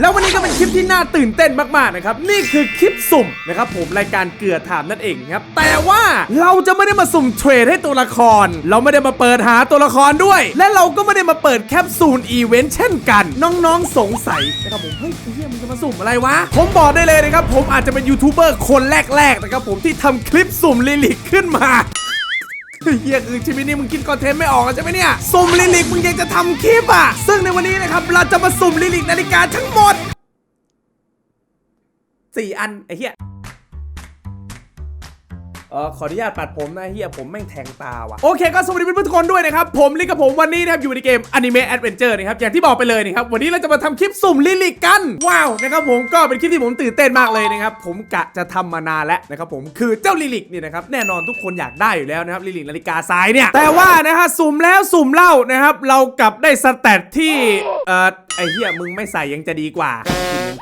แล้ววันนี้ก็เป็นคลิปที่น่าตื่นเต้นมากๆนะครับนี่คือคลิปสุ่มนะครับผมรายการเกลือถามนั่นเองครับแต่ว่าเราจะไม่ได้มาสุ่มเทรดให้ตัวละคร เราไม่ได้มาเปิดหาตัวละครด้วย และเราก็ไม่ได้มาเปิดแคปซูลอีเวนต์เช่นกัน น้องๆสงสัยนะครับผมเฮ้ยเฮียมึงจะมาสุ่มอะไรวะ ผมบอกได้เลยนะครับผมอาจจะเป็นยูทูบเบอร์คนแรกๆนะครับผมที่ทำคลิปสุ่มลิลิกขึ้นมา เฮียคือชีวิตนี้มึงคิดคอนเทนต์ไม่ออกแล้วใช่ไหมเนี่ย สุ่มลิลิกมึงยังจะทำคลิปอะ ซึ่งในวันนี้นะครับเราจะมาสุ่มลิลิกนาฬิกาทั้งหมดสี่อันไอ้เหี้ย ออขออนุญาตปัดผมนะเฮียผมแม่งแทงตาว่ะโอเคก็สวัสดีเพื่อนๆทุกคนด้วยนะครับ ผมลิกกับผมวันนี้นะครับอยู่ในเกม Anime Adventure นะครับอย่างที่บอกไปเลยนะครับวันนี้เราจะมาทำคลิปสุ่มลิลิกกัน ว้าวนะครับผมก็เป็นคลิปที่ผมตื่นเต้นมากเลยนะครับผมกะจะทำมานานแล้วนะครับผมคือเจ้าลิลิกเนี่ยนะครับแน่นอนทุกคนอยากได้อยู่แล้วนะครับลิลิกนาฬิกาทรายเนี่ยแต่ว่านะฮะสุ่มแล้วสุ่มเล่านะครับเรากลับได้สแตทที่เอ่อไอเฮียมึงไม่ใส่ยังจะดีกว่า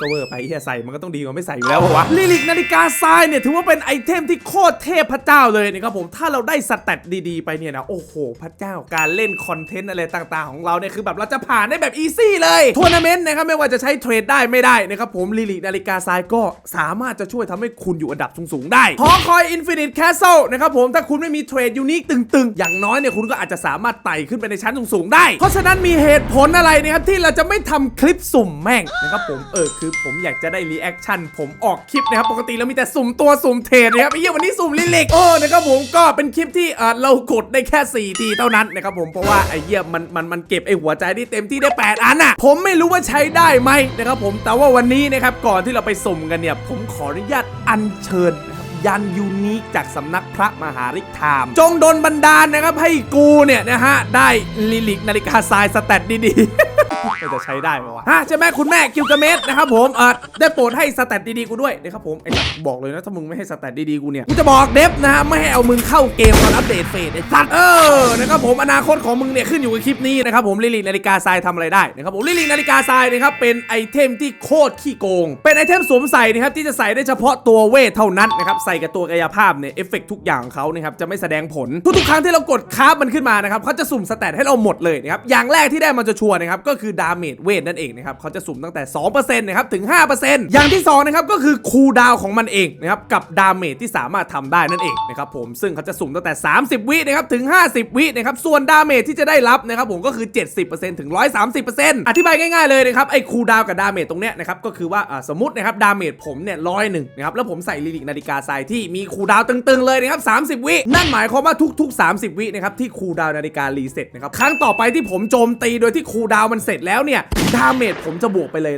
ก็เวอร์ไปเฮียใส่มันก็ต้องดีกว่าไม่ใส่อยู่แล้วปะวะลิลิกนาฬิกาทรายเนี่ยถือว่าเป็นไอเทมที่โคตรเทพพระเจ้าเลยนะครับผมถ้าเราได้สแตทดีๆ ไปเนี่ยนะโอ้โห พระเจ้าการเล่นคอนเทนต์อะไรต่างๆ ของเราเนี่ยคือแบบเราจะผ่านได้แบบอีซี่เลยทัวร์นาเมนต์นะครับไม่ว่าจะใช้เทรดได้ไม่ได้นะครับผมลิลินาฬิกาทรายก็สามารถจะช่วยทำให้คุณอยู่อันดับสูงๆได้หอคอยอินฟินิตแคสเซิลนะครับผมถ้าคุณไม่มีเทรดยูนิคตึงๆ อย่างน้อยเนี่ยคุณก็อาจจะสามารถไต่ขึ้นไปในชั้นสูงๆได้ เพราะฉะนั้นมีเหตุผลอะไรนะครับที่เราจะไม่ทำคลิปสุ่มแม่งนะครับผมเออคือผมอยากจะได้รีแอคชั่นผมออกคลิปนะครับปกติเรามีแต่สุ่มตัวสุ่มเทรดนะครับไอ้เหี้ยวันนี้สุ่มลิลิกโอ้นะครับผมก็เป็นคลิปที่เออเรากดได้แค่ 4 ทีเท่านั้นนะครับผมเพราะว่าไอ้เหี้ยมันมันมันเก็บไอ้หัวใจที่เต็มที่ได้ 8 อันอะ ผมไม่รู้ว่าใช้ได้ไหมนะครับผมแต่ว่าวันนี้นะครับก่อนที่เราไปสุ่มกันเนี่ย ผมขออนุญาตอัญเชิญน ยันยูนิคจากสำนักพระมหาริกธามจงดลบันดาลนะครับให้กูเนี่ยนะฮะ ได้ลิลิกนาฬิกาทรายสแตทดีๆจะใช้ได้ปะวะฮะใช่ไหมคุณแม่กิวกาเมสนะครับผมเออได้โปรดให้สแตทดีๆกูด้วยนะครับผมไอ้บอกเลยนะถ้ามึงไม่ให้สแตทดีๆกูเนี่ยกูจะบอกเดฟนะฮะไม่ให้เอามึงเข้าเกมตอนอัปเดตเฟสไอ้สัตว์เออนะครับผมอนาคตของมึงเนี่ยขึ้นอยู่กับคลิปนี้นะครับผมลิลิกนาฬิกาทรายทำอะไรได้นะครับผมลิลิกนาฬิกาทรายนะครับเป็นไอเทมที่โคตรขี้โกง เป็นไอเทมสวมใส่นะครับที่จะใส่ได้เฉพาะตัวเวทเท่านั้นนะครับใส่กับตัวกายภาพเนี่ยเอฟเฟกทุกอย่างของเขานะครับจะไม่แสดงผล ทุกๆครั้งที่เรากดคาร์บมันขึ้นมานะครับเขาจะสุ่มสแตทให้เราหมดเลยนะครับอย่างแรกที่ได้มันจะชัวร์นะครับก็คือดาเมจเวทนั่นเองนะครับเขาจะสุ่มตั้งแต่2%นะครับถึง 5%อย่างที่2นะครับก็คือคูลดาวของมันเองนะครับกับดาเมจที่สามารถทำได้นั่นเองนะครับผมซึ่งเขาจะสุ่มตั้งแต่ 30 วินะครับถึง 50 วินะครับส่วนดาเมจที่จะได้รับนะครับผมก็คือ 70%ถึง 130%อธิบายง่ายๆเลยนะครับไอ้คูลดาวน์กับดาเมจตรงเนี้ยนะครับก็คือว่าอ่าสมมตินะครับดาเมจผมเนี่ยร้อยหนึ่งนะครับแล้วผมใส่ลิลิกนาฬิกาทรายที่มีคูดาวตึงๆเลยนะครับ 30 วิ นั่นหมายความว่าทุก ๆ 30 วินะครับที่คูดาวนาฬิการีเซ็ตนะครับ ครั้งต่อไปที่ผมโจมตีโดยที่คูดาวมันเสร็จแล้วเนี่ย ดาเมจผมจะบวกไปเลย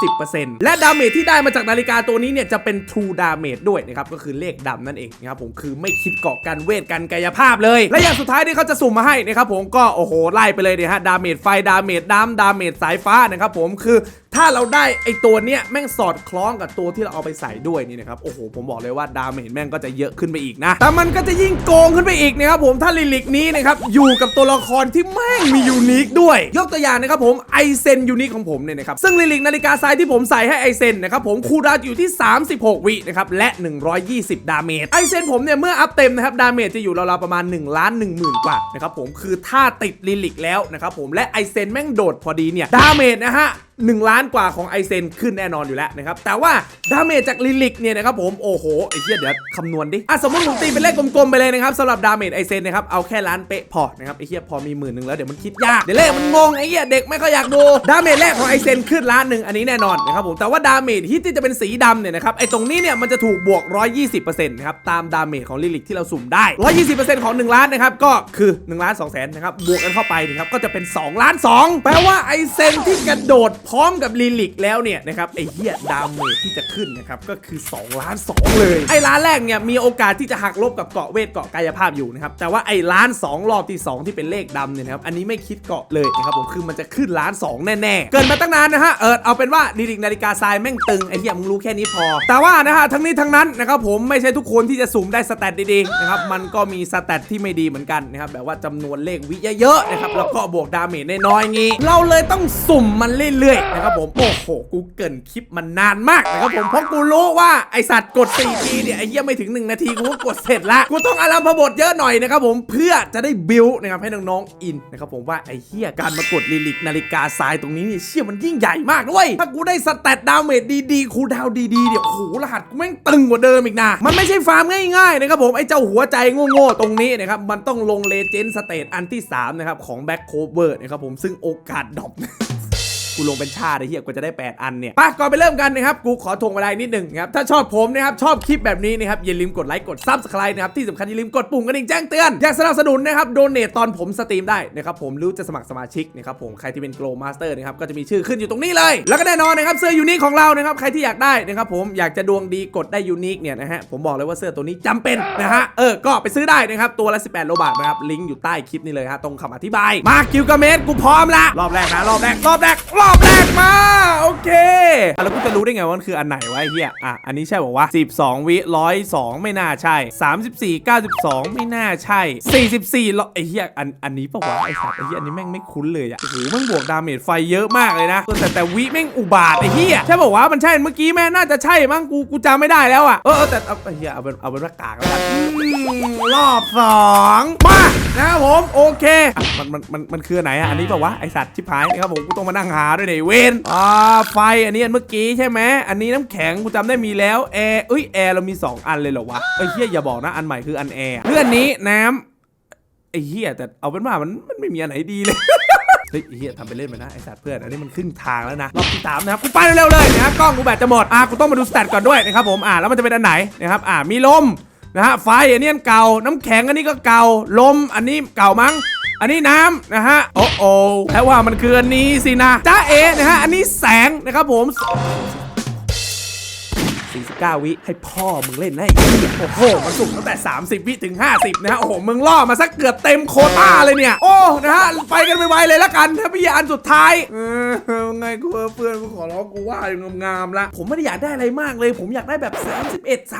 130%และดาเมจที่ได้มาจากนาฬิกาตัวนี้เนี่ยจะเป็น True Damage ด้วยนะครับ ก็คือเลขดำนั่นเองนะครับผมคือไม่คิดเกาะกันเวทกันกายภาพเลย และอย่างสุดท้ายที่เขาจะสุ่มมาให้นะครับผมก็โอ้โหไล่ไปเลยเนี่ยฮะดาเมจไฟดาเมจน้ำดาเมจสายฟ้านะครับผมคือถ้าเราได้ไอตัวเนี้ยแม่งสอดคล้องกับตัวที่เราเอาไปใส่ด้วยนี่นะครับโอ้โหผมบอกเลยว่าดาเมจแม่งก็จะเยอะขึ้นไปอีกนะ แต่มันก็จะยิ่งโกงขึ้นไปอีกนะครับผมถ้าลิลิกนี้นะครับอยู่กับตัวละครที่แม่งมียูนิคด้วย ยกตัวอย่างนะครับผมไอเซนยูนิคของผมเนี่ยนะครับซึ่งลิลิกนาฬิกาทรายที่ผมใส่ให้ไอเซนนะครับผมคูลดาวอยู่ที่ 36 วินะครับและ 120 ดาเมจไอเซนผมเนี่ยเมื่ออัพเต็มนะครับดาเมจจะอยู่ราวๆประมาณ1ล้าน1หมื่นกว่านะครับผมคือถ้าติดลิลิกแล้วนะครับผมและไอเซนแม่งโดดพอดีเนี่ยดาเมจนะฮะ1 ล้านกว่าของไอเซนขึ้นแน่นอนอยู่แล้วนะครับ แต่ว่าดาเมจจากลิลิกเนี่ยนะครับผม โอ้โห ไอ้เหี้ยเดี๋ยวคำนวณดิ อะสมมติผมตีเป็นเลขกลมๆไปเลยนะครับสำหรับดาเมจไอเซนนะครับ เอาแค่ล้านเป๊ะพอนะครับไอ้เหี้ยพอมีหมื่นหนึ่งแล้วเดี๋ยวมันคิดยาก เดี๋ยวเลขมันงงไอ้เหี้ยเด็กไม่ค่อยอยากดูดาเมจแรกของไอเซนขึ้นล้านหนึ่งอันนี้แน่นอนนะครับผมแต่ว่าดาเมจฮิตที่จะเป็นสีดำเนี่ยนะครับไอตรงนี้เนี่ยมันจะถูกบวก 120%นะครับตามดาเมจของลิลิกที่เราสุ่มได้ 120%ของ 1 ล้านนะครับก็คือ1ล้าน2แสนนะครับบวกกันเข้าไปนะครับก็จะเป็น 2 ล้าน 2 แปลว่าไอเซนที่กระโดดพร้อมกับลิลิกแล้วเนี่ยนะครับไอเหี้ยดาเมจที่จะขึ้นนะครับก็คือ2ล้าน2เลย ไอล้านแรกเนี่ยมีโอกาสที่จะหักลบกับเกาะเวทเกาะกายภาพอยู่นะครับแต่ว่าไอล้าน2รอบที่ 2 ที่เป็นเลขดำเนี่ยนะครับอันนี้ไม่คิดเกาะเลยนะครับผมคือมันจะขึ้นล้าน2แน่ๆเกินมาตั้งนานนะฮะเออเอาเป็นว่าลิลิกนาฬิกาทรายแม่งตึงไอเหี้ยมึงรู้แค่นี้พอ แต่ว่านะฮะทั้งนี้ทั้งนั้นนะครับผมไม่ใช่ทุกคนที่จะสุ่มได้สแตทดีๆนะครับมันก็มีสแตทที่ไม่ดีเหมือนกันนะครับแบบว่าจำนวนเลขวิเยอะๆนะครับแล้วก็บวกดาเมจน้อยๆงี้ เราเลยต้องสุ่มมันเรื่อยๆเลยนะครับผมโอ้โหกูเกินคลิปมันนานมากนะครับผมเพราะกูรู้ว่าไอสัตว์กด4ทีเนี่ยไอเหี้ยไม่ถึง 1 นาทีกูก็กดเสร็จละกูต้องอารัมพบทเยอะหน่อยนะครับผมเพื่อจะได้บิวนะครับให้น้องๆอินนะครับผมว่าไอเหี้ยการมากดลิลิกนาฬิกาทรายตรงนี้เนี่ยเชี่ยมันยิ่งใหญ่มากด้วยถ้ากูได้สแตตดาวเมจดีๆคูดาวดีๆเนี่ยโอ้โหรหัสกูแม่งตึงกว่าเดิมอีกนะมันไม่ใช่ฟาร์มง่ายๆนะครับผมไอเจ้าหัวใจโง่ๆตรงนี้นะครับมันต้องลงเลเจนด์สเตตอันที่สามนะครับของแบ็คโคเวอร์นะครับผมซึ่งโอกาสดรอป กูลงเป็นชาติไอ้เหี้ยกูจะได้ 8 อันเนี่ยป่ะก่อนไปเริ่มกันนะครับกูขอทวงเวลานิดหนึ่งนะครับถ้าชอบผมนะครับชอบคลิปแบบนี้นะครับอย่าลืมกดไลค์กด Subscribe นะครับที่สำคัญอย่าลืมกดปุ่มกระดิ่งแจ้งเตือนอยากสนับสนุนนะครับโดเน a ตอนผมสตรีมได้นะครับผมรู้จะสมัครสมาชิกนะครับผมใครที่เป็น Grow Master นะครับก็จะมีชื่อขึ้นอยู่ตรงนี้เลย แล้วก็แน่นอนนะครับเสื้อยูนิคของเรานะครับใครที่อยากได้นะครับผมอยากจะดวงดีกดได้ยูนิคเนี่ยนะฮะผมบอกเลยว่าเสื้อตัวนี้จำเป็นนะฮะเออก็ไปซื้อได้นะครับตัวละ 18 โลบาทนะครับลิงก์อยู่ใต้คลิปนี้เลยฮะตรงคำอธิบายมาคิวกาเมสกูพร้อมละรอบแรกนะรอบแรกรอบแรกรอบแรก มาโอเคอแล้วกูจะรู้ได้ไงว่ามันคืออันไหนวะไอ้เฮียอะอันนี้ใช่บอกว่า 12 วิ102ไม่น่าใช่ 34 92 ไม่น่าใช่ 44ร้อยไอ้เฮียอันอันนี้ปะวะไอ้สัตว์ไอ้เฮียอันนี้แม่งไม่คุ้นเลยอะโอ้โหมันบวกดาเมจไฟเยอะมากเลยนะแต่แต่วิแม่งอุบาทไอ้เฮียใช่ปะวะมันใช่เมื่อกี้แม่น่าจะใช่มั้งกูกูจำไม่ได้แล้วอะเออแต่เอาไอ้เฮียเอาเป็นเอาเป็นว่ากากแล้วกันรอบสองมานะครับผมโอเคอมันมันมันมันคืออันไหนอะอันนี้ปะวะไอสัตว์ชิบหายนะครับผมกูต้องมานั่งหาด้วยเนี่ยเวนอ่าไฟอันนี้อันเมื่อกี้ใช่ไหมอันนี้น้ำแข็งกูจำได้มีแล้วแอร์เอ้ยแอร์เรามี 2 อันเลยเหรอวะไอ้เฮียอย่าบอกนะอันใหม่คืออันแอร์เรื่องนี้น้ำไอ้เฮียแต่เอาเป็นว่ามันมันไม่มีอันไหนดีเลยเฮ้ยเฮียทำไปเล่นไปนะไอสัตว์เพื่อนอันนี้มันขึ้นทางแล้วนะรอบที่สามนะครับกูไปเร็วๆเลยนะกล้องกูแบตจะหมดอะกูต้องมาดูสแตทก่อนด้วยนะครับผมอะแล้วมันจะเป็นอันไหนนะครับอะมีลม นะฮะไฟอันนี้เก่า น้ำแข็งอันนี้ก็เก่าลมอันนี้เก่ามั้ง อันนี้น้ำนะฮะโอ้โอ้แปลว่ามันคืออันนี้สินะจ้าเอนะฮะอันนี้แสงนะครับผม 49วิให้พ่อมึงเล่นนะไอ้เหี้ยโอ้โหมันสุกตั้งแต่ 30 วิถึง 50 นะฮะโอ้โหมึงล่อมาสักเกือบเต็มโคต้าเลยเนี่ย โอ้นะฮะไปกันไวๆเลยละกันถ้าพี่อันสุดท้ายเออไงกูเพื่อนกูขอร้องกูว่าอย่างงามๆละผมไม่ได้อยากได้อะไรมากเลย ผมอยากได้แบบ 31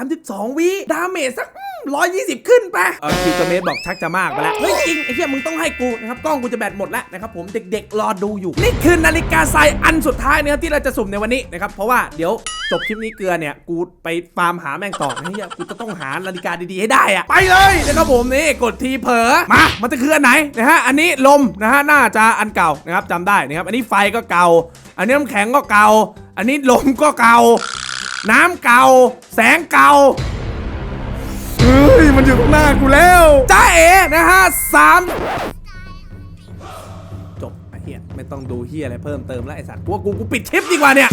32 วิดาเมจสัก ร้อยยี่สิบขึ้นไปเออคิวเตอร์เมตรบอกชักจะมากไปแล้วเฮ้ยจริงไอ้เหี้ยมึงต้องให้กูนะครับกล้องกูจะแบตหมดแล้วนะครับผมเด็กๆรอดูอยู่ นี่คือนาฬิกาทรายอันสุดท้ายนะครับที่เราจะสุ่มในวันนี้นะครับเพราะว่าเดี๋ยวจบคลิปนี้เกลือเนี่ยกูไปฟาร์มหาแม่งต่อไอ้เหี้ยกูจะต้องหานาฬิกาดีๆให้ได้อะไปเลยนะครับผมนี่กดทีเผลอมามันจะคืออันไหนนะฮะอันนี้ลมนะฮะน่าจะอันเก่านะครับจำได้นะครับอันนี้ไฟก็เก่า อันนี้น้ำแข็งก็เก่า อันนี้ลมก็เก่า น้ำเก่า แสงเก่าเฮ้ย มันอยู่ตรงหน้ากูแล้วจ้าเอ๋นะฮะสามจบไอ้เหี้ยไม่ต้องดูเหี้ยอะไรเพิ่มเติมแล้วไอสัตว์กูว่ากูกูปิดคลิปดีกว่าเนี่ย